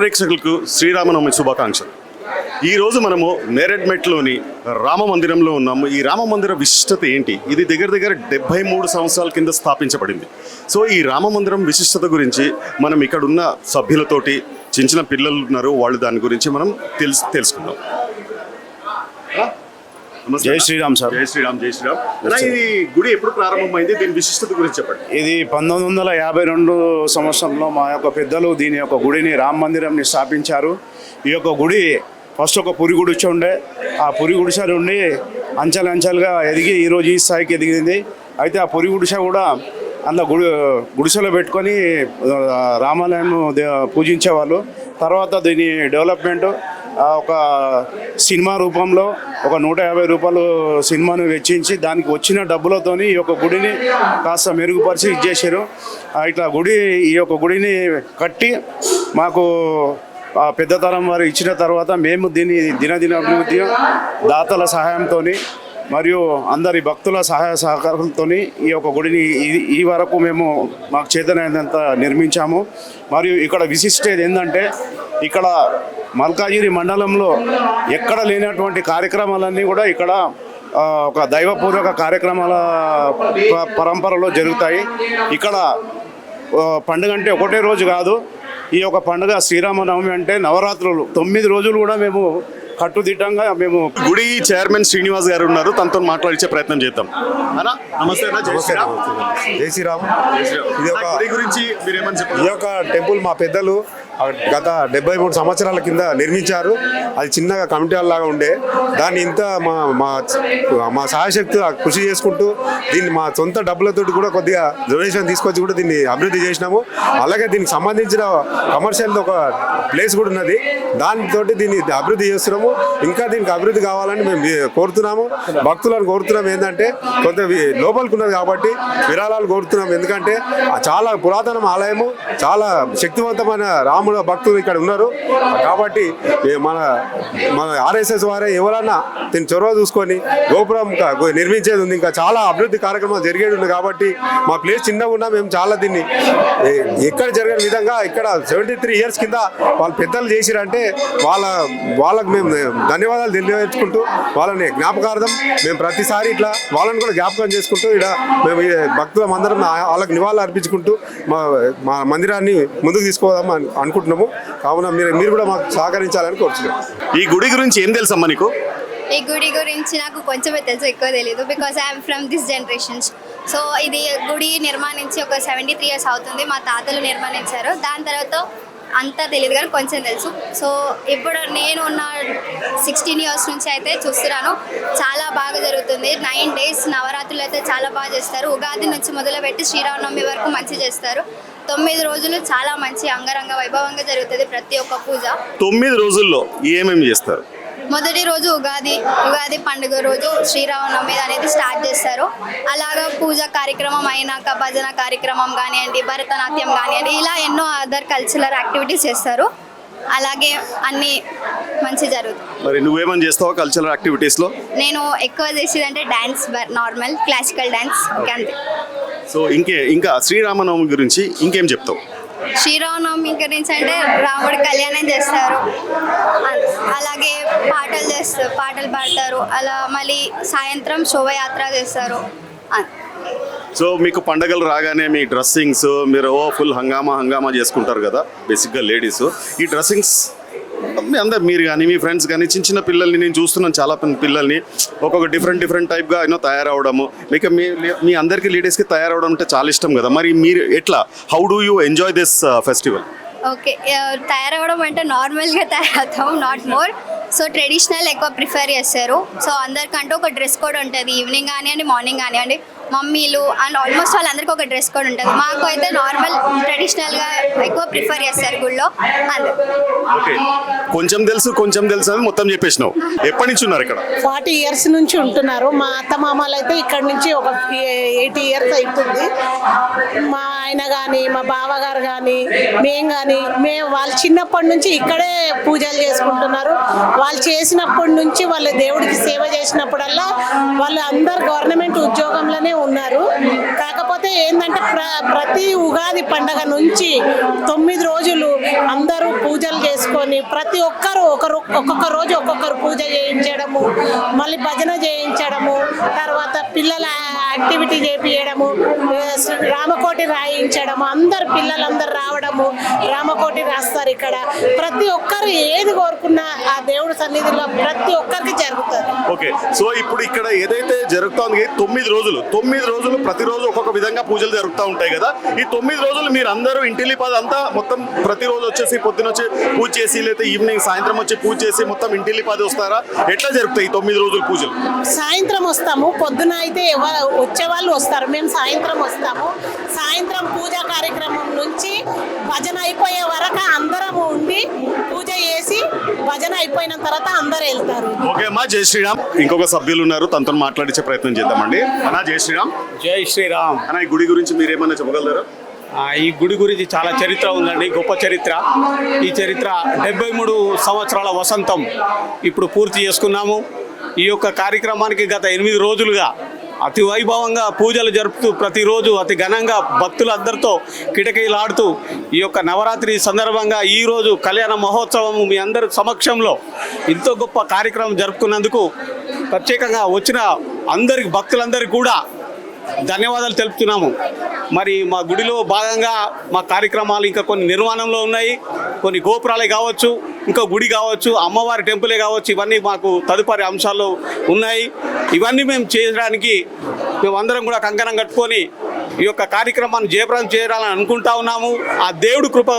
ప్రేక్షకులకు శ్రీరామనవమి శుభాకాంక్షలు. ఈరోజు మనము నేరెడ్మెట్లోని రామ మందిరంలో ఉన్నాము. ఈ రామ మందిర విశిష్టత ఏంటి? ఇది దగ్గర దగ్గర డెబ్బై మూడు సంవత్సరాల కింద స్థాపించబడింది. సో ఈ రామ మందిరం విశిష్టత గురించి మనం ఇక్కడున్న సభ్యులతోటి చిన్న చిన్న పిల్లలు ఉన్నారు. వాళ్ళు దాని గురించి మనం తెలుసు తెలుసుకుందాం. జై శ్రీరామ్ సార్. జై శ్రీరామ్ జై శ్రీరామ్. ఇది గుడి ఎప్పుడు ప్రారంభమైంది? దీని విశిష్టత గురించి చెప్పండి. ఇది పంతొమ్మిది వందల యాభై రెండు సంవత్సరంలో మా యొక్క పెద్దలు దీని యొక్క గుడిని రామ మందిరంని స్థాపించారు. ఈ యొక్క గుడి ఫస్ట్ ఒక పురి గుడిసె ఉండే ఆ పురి గుడిసె నుండి అంచెలంచెలుగా ఎదిగి ఈరోజు ఈ స్థాయికి ఎదిగింది. అయితే ఆ పురి గుడిసె కూడా అందులో గుడి గుడిసెలో పెట్టుకొని రామాలయం పూజించేవాళ్ళు. తర్వాత దీని డెవలప్మెంట్ ఒక సినిమా రూపంలో ఒక నూట యాభై రూపాయలు సినిమాను వెచ్చించి దానికి వచ్చిన డబ్బులతోని ఈ యొక్క గుడిని కాస్త మెరుగుపరిచి ఇచ్చేసారు ఇట్లా గుడి ఈ యొక్క గుడిని కట్టి మాకు ఆ పెద్ద తరం వారు ఇచ్చిన తర్వాత మేము దీన్ని దినదిన అభివృద్ధి దాతల సహాయంతో మరియు అందరి భక్తుల సహాయ సహకారంతో ఈ యొక్క గుడిని ఈ- ఈ వరకు మేము మాకు చేతనైనంత నిర్మించాము. మరియు ఇక్కడ విశిష్టత ఏంటంటే ఇక్కడ మల్కాజిరి మండలంలో ఎక్కడ లేనటువంటి కార్యక్రమాలన్నీ కూడా ఇక్కడ ఒక దైవపూర్వక కార్యక్రమాల ప- పరంపరలో జరుగుతాయి. ఇక్కడ పండుగ అంటే ఒకటే రోజు కాదు ఈ యొక్క పండుగ శ్రీరామనవమి అంటే నవరాత్రులు. తొమ్మిది రోజులు కూడా మేము కట్టుదిట్టంగా మేము గుడి చైర్మన్ శ్రీనివాస్ గారు ఉన్నారు. తనతో మాట్లాడించే ప్రయత్నం చేద్దాం. అన్నా నమస్తే అన్న జై శ్రీరామ్. జై శ్రీరామ్. ఇది ఒక గుడి గురించి మీరేమని ఈ చెప్పారు యొక్క టెంపుల్ మా పెద్దలు గత డెబ్బై మూడు సంవత్సరాల కింద నిర్మించారు. అది చిన్నగా కమిటీ లాగా ఉండే. దాన్ని ఇంత మా మా మా సహాయశక్తి కృషి చేసుకుంటూ దీన్ని మా సొంత డబ్బులతో కూడా కొద్దిగా డొనేషన్ తీసుకొచ్చి కూడా దీన్ని అభివృద్ధి చేసినాము. అలాగే దీనికి సంబంధించిన కమర్షియల్ ఒక ప్లేస్ కూడా ఉన్నది. దానితో దీన్ని అభివృద్ధి చేస్తున్నాము. ఇంకా దీనికి అభివృద్ధి కావాలని మేము కోరుతున్నాము. భక్తులను కోరుతున్నాం ఏంటంటే కొంత వి- లోపలికి ఉన్నది కాబట్టి విరాళాలు కోరుతున్నాం. ఎందుకంటే చాలా పురాతన ఆలయము చాలా శక్తివంతమైన రాముడు భక్తులు ఇక్కడ ఉన్నారు. కాబట్టి మన మన ఆర్ఎస్ఎస్ వారే ఎవరన్నా దీన్ని చొరవ చూసుకొని గోపురం నిర్మించేది ఉంది. ఇంకా చాలా అభివృద్ధి కార్యక్రమాలు జరిగేది ఉంది కాబట్టి మా ప్లేస్ చిన్నగా ఉన్నా మేము చాలా దీన్ని ఎక్కడ జరిగిన విధంగా ఇక్కడ సెవెంటీ త్రీ ఇయర్స్ కింద వాళ్ళు పెద్దలు చేసిరంటే వాళ్ళ వాళ్ళకు మేము ధన్యవాదాలు తెలియజేసుకుంటూ వాళ్ళని జ్ఞాపకార్థం మేము ప్రతిసారి ఇట్లా వాళ్ళని కూడా జ్ఞాపకం చేసుకుంటూ ఇక్కడ మేము భక్తులం అందరం వాళ్ళకి నివాళులు అర్పించుకుంటూ మా మా మందిరాన్ని ముందుకు తీసుకోదాం అని అనుకుంటున్నాము. కావున మీరు మీరు కూడా మాకు సహకరించాలని కోరుతున్నాం ఈ గుడి గురించి ఏం తెలుసమ్మా నీకు? ఈ గుడి గురించి నాకు కొంచెమే తెలుసు ఎక్కువ తెలియదు because I'm from this generations so ఇది గుడి నిర్మాణించి ఒక సెవెంటీ త్రీ ఇయర్స్ అవుతుంది. మా తాతలు నిర్మాణించారు. దాని తర్వాత అంతా తెలియదు కానీ కొంచెం తెలుసు. సో ఇప్పుడు నేను ఉన్న సిక్స్టీన్ ఇయర్స్ నుంచి అయితే చూస్తున్నాను. చాలా బాగా జరుగుతుంది. నైన్ డేస్ నవరాత్రులు అయితే చాలా బాగా చేస్తారు. ఉగాది నుంచి మొదలుపెట్టి శ్రీరామనవమి వరకు మంచి చేస్తారు. తొమ్మిది రోజులు చాలా మంచి అంగరంగ వైభవంగా జరుగుతుంది ప్రతి ఒక్క పూజ. తొమ్మిది రోజుల్లో ఏమేమి చేస్తారు? మొదటి రోజు ఉగాది ఉగాది పండుగ రోజు శ్రీరామనవమి అనేది స్టార్ట్ చేస్తారు. అలాగా పూజ కార్యక్రమం అయినాక భజన కార్యక్రమం కానివ్వండి భరతనాట్యం కానివ్వండి ఇలా ఎన్నో అదర్ కల్చరల్ యాక్టివిటీస్ చేస్తారు. అలాగే అన్నీ మంచి జరుగుతుంది మరి నువ్వేమని చేస్తావా కల్చరల్ యాక్టివిటీస్లో నేను ఎక్కువ చేసేదంటే dance normal classical dance okay అంతే. సో ఇంకే ఇంకా శ్రీరామనవమి గురించి ఇంకేం చెప్తావు? శ్రీరామనవమి గురించి అంటే రాముడి కళ్యాణం చేస్తారు. అలాగే పాటలు చేస్తారు పాటలు పాడతారు. అలా మళ్ళీ సాయంత్రం శోభయాత్ర చేస్తారు. సో మీకు పండగలు రాగానే మీ డ్రెస్సింగ్స్ మీరు ఓ ఫుల్ హంగామా హంగామా చేసుకుంటారు కదా బేసిక్గా లేడీస్. ఈ డ్రెస్సింగ్స్ మీ అందరు మీరు కానీ మీ ఫ్రెండ్స్ కానీ చిన్న చిన్న పిల్లల్ని నేను చూస్తున్నాను చాలా పిల్లల్ని. ఒక్కొక్క డిఫరెంట్ డిఫరెంట్ టైప్గా యూనో తయారవడము. లేక మీ మీ అందరికీ లేడీస్కి తయారవడం అంటే చాలా ఇష్టం కదా. మరి మీరు ఎట్లా? How do you enjoy this festival okay తయారవడం అంటే నార్మల్గా తయారవుతాం నాట్ మోర్ సో ట్రెడిషనల్ ఎక్కువ ప్రిఫర్ చేస్తారు. సో అందరికంటూ ఒక డ్రెస్ కోడ్ ఉంటుంది. ఈవినింగ్ కానివ్వండి మార్నింగ్ కానివ్వండి. మమ్మీలు అండ్ ఆల్మోస్ట్ వాళ్ళందరికీ ఒక డ్రెస్ కోడ్ ఉంటుంది. మాకు అయితే నార్మల్ ట్రెడిషనల్గా ఎక్కువ ప్రిఫర్ చేస్తారు గుళ్ళో. ఓకే. కొంచెం తెలుసు కొంచెం తెలుసు అని మొత్తం చెప్పేసినావు. ఎప్పటి నుంచి ఉన్నారు ఇక్కడ? ఫార్టీ ఇయర్స్ నుంచి ఉంటున్నారు. మా అత్త మామలు అయితే ఇక్కడ నుంచి ఒక ఎయిటీ ఇయర్స్ అవుతుంది మా ఆయన కానీ మా బావగారు కానీ మేము కానీ మేము వాళ్ళు చిన్నప్పటి నుంచి ఇక్కడే పూజలు చేసుకుంటున్నారు. వాళ్ళు చేసినప్పటి నుంచి వాళ్ళు దేవుడికి సేవ చేసినప్పుడల్లా వాళ్ళు అందరు గవర్నమెంట్ ఉద్యోగంలోనే ఉన్నారు. కాకపోతే ఏంటంటే ప్ర ప్రతి ఉగాది పండగ నుంచి తొమ్మిది రోజులు అందరూ పూజలు చేసుకొని ప్రతి ఒక్కరు ఒకరు ఒక్కొక్క రోజు ఒక్కొక్కరు పూజ చేయించడము మళ్ళీ భజన చేయించడము తర్వాత పిల్లల యాక్టివిటీ చేపించడము రామకోటి రాయించడము అందరు పిల్లలందరూ రావడము రామకోటి రాస్తారు ఇక్కడ. ప్రతి ఒక్కరు ఏది కోరుకున్నా ఆ దేవుడి సన్నిధిలో ప్రతి ఒక్కరికి జరుగుతుంది. ఓకే సో ఇప్పుడు ఇక్కడ ఏదైతే జరుగుతోంది తొమ్మిది రోజులు తొమ్మిది రోజులు ప్రతిరోజు ఒక్కొక్క విధంగా పూజలు జరుగుతూ ఉంటాయి కదా. ఈ తొమ్మిది రోజులు మీరు అందరూ ఇంటిలి పది అంతా మొత్తం ప్రతిరోజు వచ్చేసి పొద్దున వచ్చి పూజ చేసి లేకపోతే ఈవినింగ్ సాయంత్రం వచ్చి పూజ చేసి మొత్తం ఇంటిలి పది వస్తారా? ఎట్లా జరుగుతాయి ఈ తొమ్మిది రోజులు పూజలు? సాయంత్రం వస్తాము పొద్దున అయితే వచ్చే వాళ్ళు వస్తారు మేము సాయంత్రం వస్తాము. సాయంత్రం పూజా కార్యక్రమం నుంచి భజన అయిపోయే వరకు అందరం ఉండి పూజ చేసి భజన అయిపోయిన తర్వాత అందరు వెళ్తారు. ఓకే అమ్మా జై శ్రీరామ్. ఇంకొక సభ్యులు ఉన్నారు తనతో మాట్లాడించే ప్రయత్నం చేద్దామండి. అన్నా జై శ్రీరామ్. జై శ్రీరామ్. అన్న ఈ గుడి గురించి మీరు ఏమన్నా చెప్పగలరా? ఆ, ఈ గుడి గురించి చాలా చరిత్ర ఉందండి గొప్ప చరిత్ర. ఈ చరిత్ర డెబ్బై మూడు సంవత్సరాల వసంతం. ఇప్పుడు పూర్తి చేసుకున్నాము. ఈ యొక్క కార్యక్రమానికి గత ఎనిమిది రోజులుగా అతి వైభవంగా పూజలు జరుపుతూ ప్రతిరోజు అతి ఘనంగా భక్తులందరితో కిటకీలాడుతూ ఈ యొక్క నవరాత్రి సందర్భంగా ఈరోజు కళ్యాణ మహోత్సవం మీ అందరి సమక్షంలో ఎంతో గొప్ప కార్యక్రమం జరుపుకున్నందుకు ప్రత్యేకంగా వచ్చిన అందరికి భక్తులందరికీ కూడా ధన్యవాదాలు తెలుపుతున్నాము. మరి మా గుడిలో భాగంగా మా కార్యక్రమాలు ఇంకా కొన్ని నిర్మాణంలో ఉన్నాయి. కొన్ని గోపురాలే కావచ్చు ఇంకా గుడి కావచ్చు అమ్మవారి టెంపులే కావచ్చు ఇవన్నీ మాకు తదుపరి అంశాలు ఉన్నాయి. ఇవన్నీ మేము చేయడానికి మేమందరం కూడా కంకణం కట్టుకొని ఈ యొక్క కార్యక్రమాన్ని జయప్రదం చేయాలని అనుకుంటా ఉన్నాము. ఆ దేవుడి కృప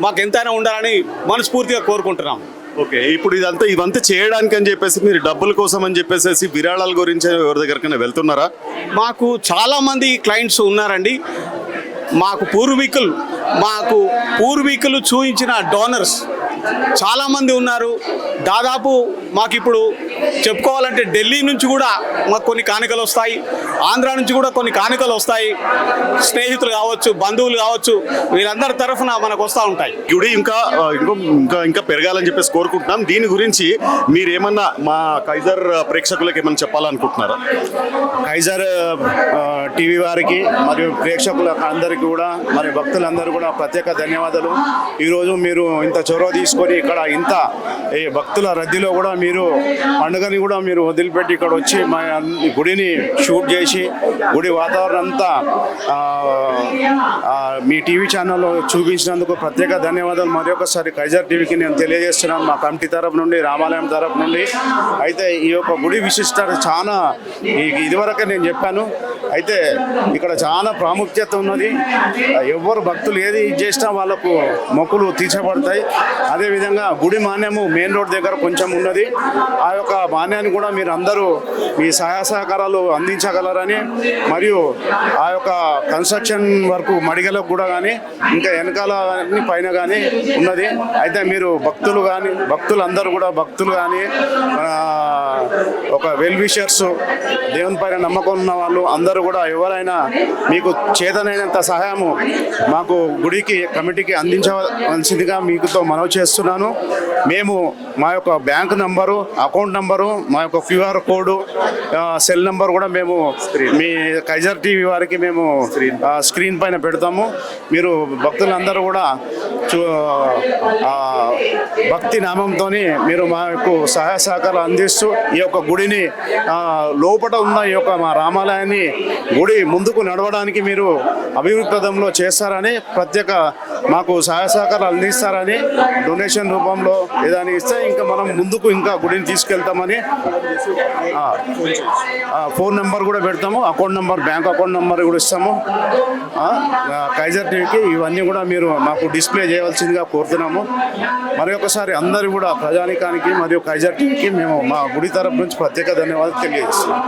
మాకు ఎంతైనా ఉండాలని మనస్ఫూర్తిగా కోరుకుంటున్నాము. ఓకే ఇప్పుడు ఇదంతా ఇదంతా చేయడానికి అని చెప్పేసి మీరు డబ్బుల కోసం అని చెప్పేసి విరాళాల గురించి ఎవరి దగ్గరకైనా వెళ్తున్నారా? మాకు చాలామంది క్లయింట్స్ ఉన్నారండి. మాకు పూర్వీకులు మాకు పూర్వీకులు చూపించిన డోనర్స్ చాలామంది ఉన్నారు. దాదాపు మాకు ఇప్పుడు చెప్పుకోవాలంటే ఢిల్లీ నుంచి కూడా మాకు కొన్ని కానుకలు వస్తాయి. ఆంధ్ర నుంచి కూడా కొన్ని కానుకలు వస్తాయి. స్నేహితులు కావచ్చు బంధువులు కావచ్చు వీళ్ళందరి తరఫున మనకు వస్తూ ఉంటాయి. గుడి ఇంకా ఇంకో ఇంకా ఇంకా పెరగాలని చెప్పేసి కోరుకుంటున్నాం. దీని గురించి మీరు ఏమన్నా మా కైజర్ ప్రేక్షకులకు ఏమన్నా చెప్పాలనుకుంటున్నారా? కైజర్ టీవీ వారికి మరియు ప్రేక్షకులకు అందరికీ కూడా మరి భక్తులందరూ కూడా ప్రత్యేక ధన్యవాదాలు. ఈరోజు మీరు ఇంత చొరవ తీసుకొని ఇక్కడ ఇంత ఈ భక్తుల రద్దీలో కూడా మీరు పండుగని కూడా మీరు వదిలిపెట్టి ఇక్కడ వచ్చి మా గుడిని షూట్ చేసి గుడి వాతావరణం అంతా మీ టీవీ ఛానల్లో చూపించినందుకు ప్రత్యేక ధన్యవాదాలు. మరి ఒకసారి కైజర్ టీవీకి నేను తెలియజేస్తున్నాను. మా కమిటీ తరపు నుండి రామాలయం తరపు నుండి. అయితే ఈ యొక్క గుడి విశిష్టత చాలా ఇదివరకే నేను చెప్పాను. అయితే ఇక్కడ చాలా ప్రాముఖ్యత ఉన్నది. ఎవరు భక్తులు ఏది ఇది చేసినా వాళ్ళకు మొక్కులు తీర్చబడతాయి. అదేవిధంగా గుడి మాన్యము మెయిన్ రోడ్ దగ్గర కొంచెం ఉన్నది. ఆ యొక్క మాన్యాన్ని కూడా మీరు అందరూ మీ సహాయ సహకారాలు అందించగలరని మరియు ఆ యొక్క కన్స్ట్రక్షన్ వరకు మడిగలకు కూడా కానీ ఇంకా వెనకాల కానీ పైన కానీ ఉన్నది. అయితే మీరు భక్తులు కానీ భక్తులు అందరూ కూడా భక్తులు కానీ ఒక వెల్ విషర్స్ దేవుని పైన నమ్మకం ఉన్న వాళ్ళు అందరూ కూడా ఎవరైనా మీకు చేతనైనంత సహాయము మాకు గుడికి కమిటీకి అందించవలసిందిగా మీకుతో మనవి చేస్తున్నాను. మేము మా యొక్క బ్యాంక్ నంబరు అకౌంట్ నంబర్ మా యొక్క క్యూఆర్ కోడ్ సెల్ నెంబర్ కూడా మేము మీ కైజర్ టీవీ వారికి మేము స్క్రీన్ పైన పెడతాము. మీరు భక్తులందరూ కూడా భక్తి నామంతో మీరు మాకు సహాయ సహకారాలు అందిస్తూ ఈ యొక్క గుడిని లోపల ఉన్న ఈ యొక్క మా రామాలయాన్ని గుడి ముందుకు నడవడానికి మీరు అభివృద్ధిలో చేస్తారని ప్రత్యేక మాకు సహాయ సహకారాలు అందిస్తారని డొనేషన్ రూపంలో ఏదైనా ఇస్తే ఇంకా మనం ముందుకు ఇంకా గుడిని తీసుకెళ్తామని ఫోన్ నెంబర్ కూడా పెడతాము account number bank account number కూడా ఇస్తాము. కైజర్ టీవీకి ఇవన్నీ కూడా మీరు మాకు డిస్ప్లే చేయవలసిందిగా కోరుతున్నాము. మరి ఒకసారి అందరూ కూడా ప్రజానికానికి మరియు కైజర్ మేము మా గుడి తరపు నుంచి ప్రత్యేక ధన్యవాదాలు తెలియజేస్తున్నాం.